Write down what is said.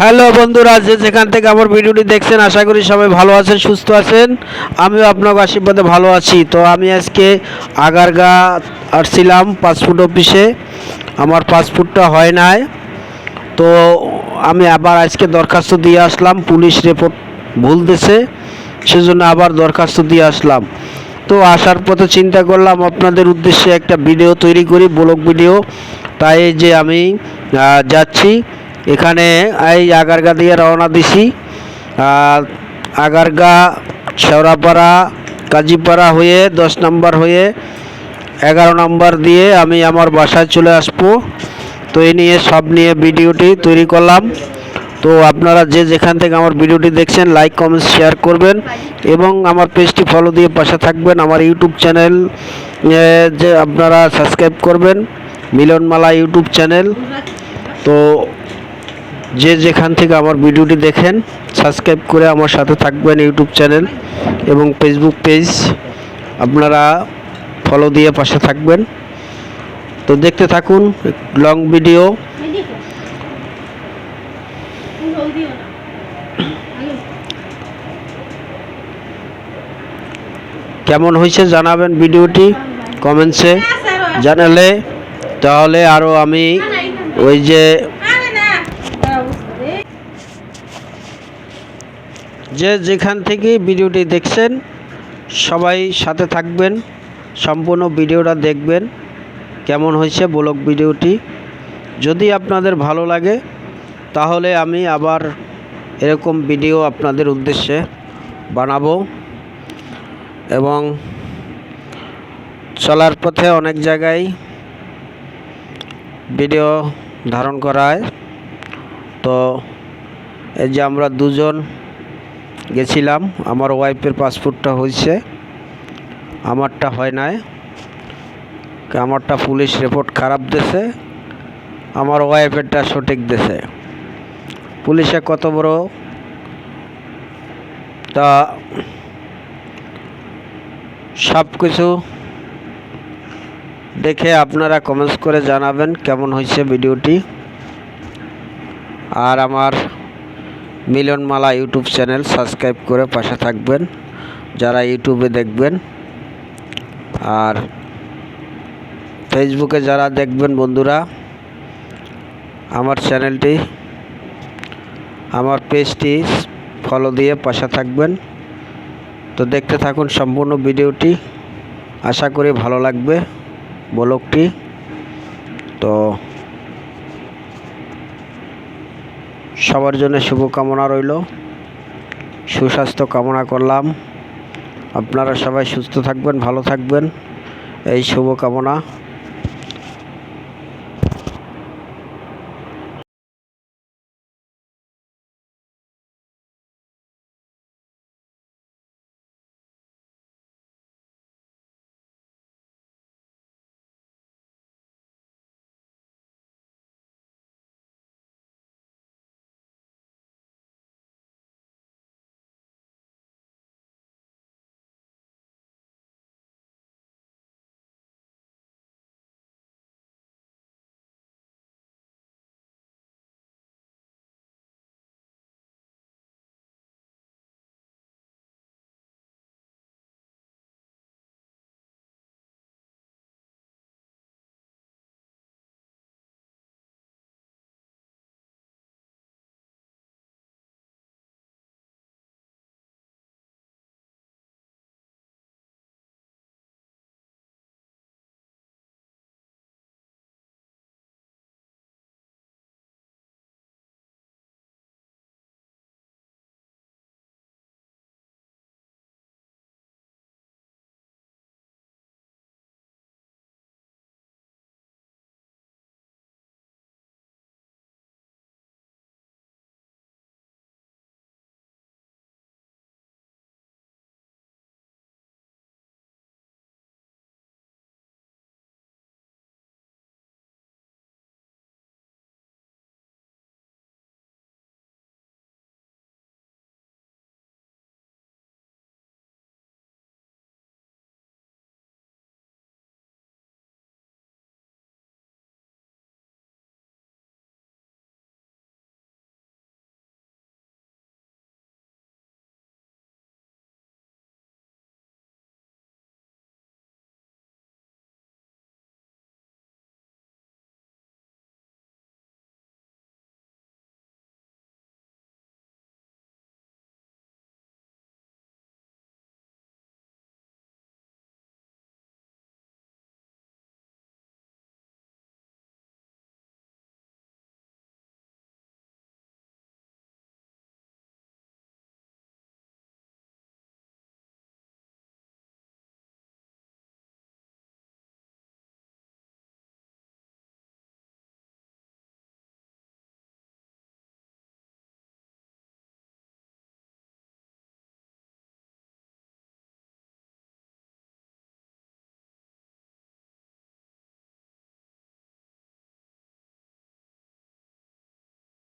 Hello বন্ধুরা, যে যেখান থেকে আমার ভিডিওটি দেখছেন, আশা করি সবাই ভালো আছেন, সুস্থ আছেন। আমিও আপনার আশীর্বাদে ভালো আছি। তো আমি আজকে আগারগা আসছিলাম পাসপোর্ট অফিসে। আমার পাসপোর্টটা হয় নাই। তো আমি আবার আজকে দরখাস্ত দিয়ে আসলাম, পুলিশ রিপোর্ট ভুল দিছে সেজন্য আবার দরখাস্ত দিয়ে আসলাম। তো আসার পথে চিন্তা করলাম, আপনাদের উদ্দেশ্যে একটা ভিডিও তৈরি করি, ব্লগ ভিডিও। তাই যে আমি যাচ্ছি এখানে এই আগারগা দিয়ে রওনা দিছি। আর আগারগা, শেওড়াপাড়া, কাজীপাড়া হয়ে দশ নম্বর হয়ে এগারো নম্বর দিয়ে আমি আমার বাসায় চলে আসব। তো এই নিয়ে সব নিয়ে ভিডিওটি তৈরি করলাম। তো আপনারা যে যেখান থেকে আমার ভিডিওটি দেখছেন লাইক কমেন্ট শেয়ার করবেন এবং আমার পেজটি ফলো দিয়ে পাশে থাকবেন। আমার ইউটিউব চ্যানেল যে আপনারা সাবস্ক্রাইব করবেন, মিলনমালা ইউটিউব চ্যানেল তো যে যেখান থেকে আমার ভিডিওটি দেখেন সাবস্ক্রাইব করে আমার সাথে থাকবেন ইউটিউব চ্যানেল এবং ফেসবুক পেজ আপনারা ফলো দিয়ে পাশে থাকবেন। তো দেখতে থাকুন লং ভিডিও কেমন হয়েছে জানাবেন ভিডিওটি কমেন্টসে জানালে তাহলে আরও আমি ওই যে যে যেখান থেকে ভিডিওটি দেখছেন, সবাই সাথে থাকবেন, সম্পূর্ণ ভিডিওটা দেখবেন, কেমন হয়েছে ব্লগ ভিডিওটি। যদি আপনাদের ভালো লাগে, তাহলে আমি আবার এরকম ভিডিও আপনাদের উদ্দেশ্যে বানাবো। এবং চলার পথে অনেক জায়গায় ভিডিও ধারণ করা হয়। তো এই যে আমরা দুজন গেছিলাম। আমার ওয়াইফের পাসপোর্টটা হয়েছে। আমারটা হয় নাই। আমারটা পুলিশ রিপোর্ট খারাপ দেছে। আমার ওয়াইফেরটা সঠিক দেছে। পুলিশে কত বড়? তা সব কিছু দেখে আপনারা কমেন্টস করে জানাবেন কেমন হয়েছে ভিডিওটি আর আমার মিলনমালা ইউটিউব চ্যানেল সাবস্ক্রাইব করে পাশে থাকবেন, যারা ইউটিউবে দেখবেন। আর ফেসবুকে যারা দেখবেন বন্ধুরা, আমার চ্যানেলটি, আমার পেজটি ফলো দিয়ে পাশে থাকবেন। তো দেখতে থাকুন সম্পূর্ণ ভিডিওটি। আশা করি ভালো লাগবে ব্লগটি। তো সবার জন্য শুভকামনা রইল। সুস্বাস্থ্য কামনা করলাম। আপনারা সবাই সুস্থ থাকবেন, ভালো থাকবেন। এই শুভকামনা।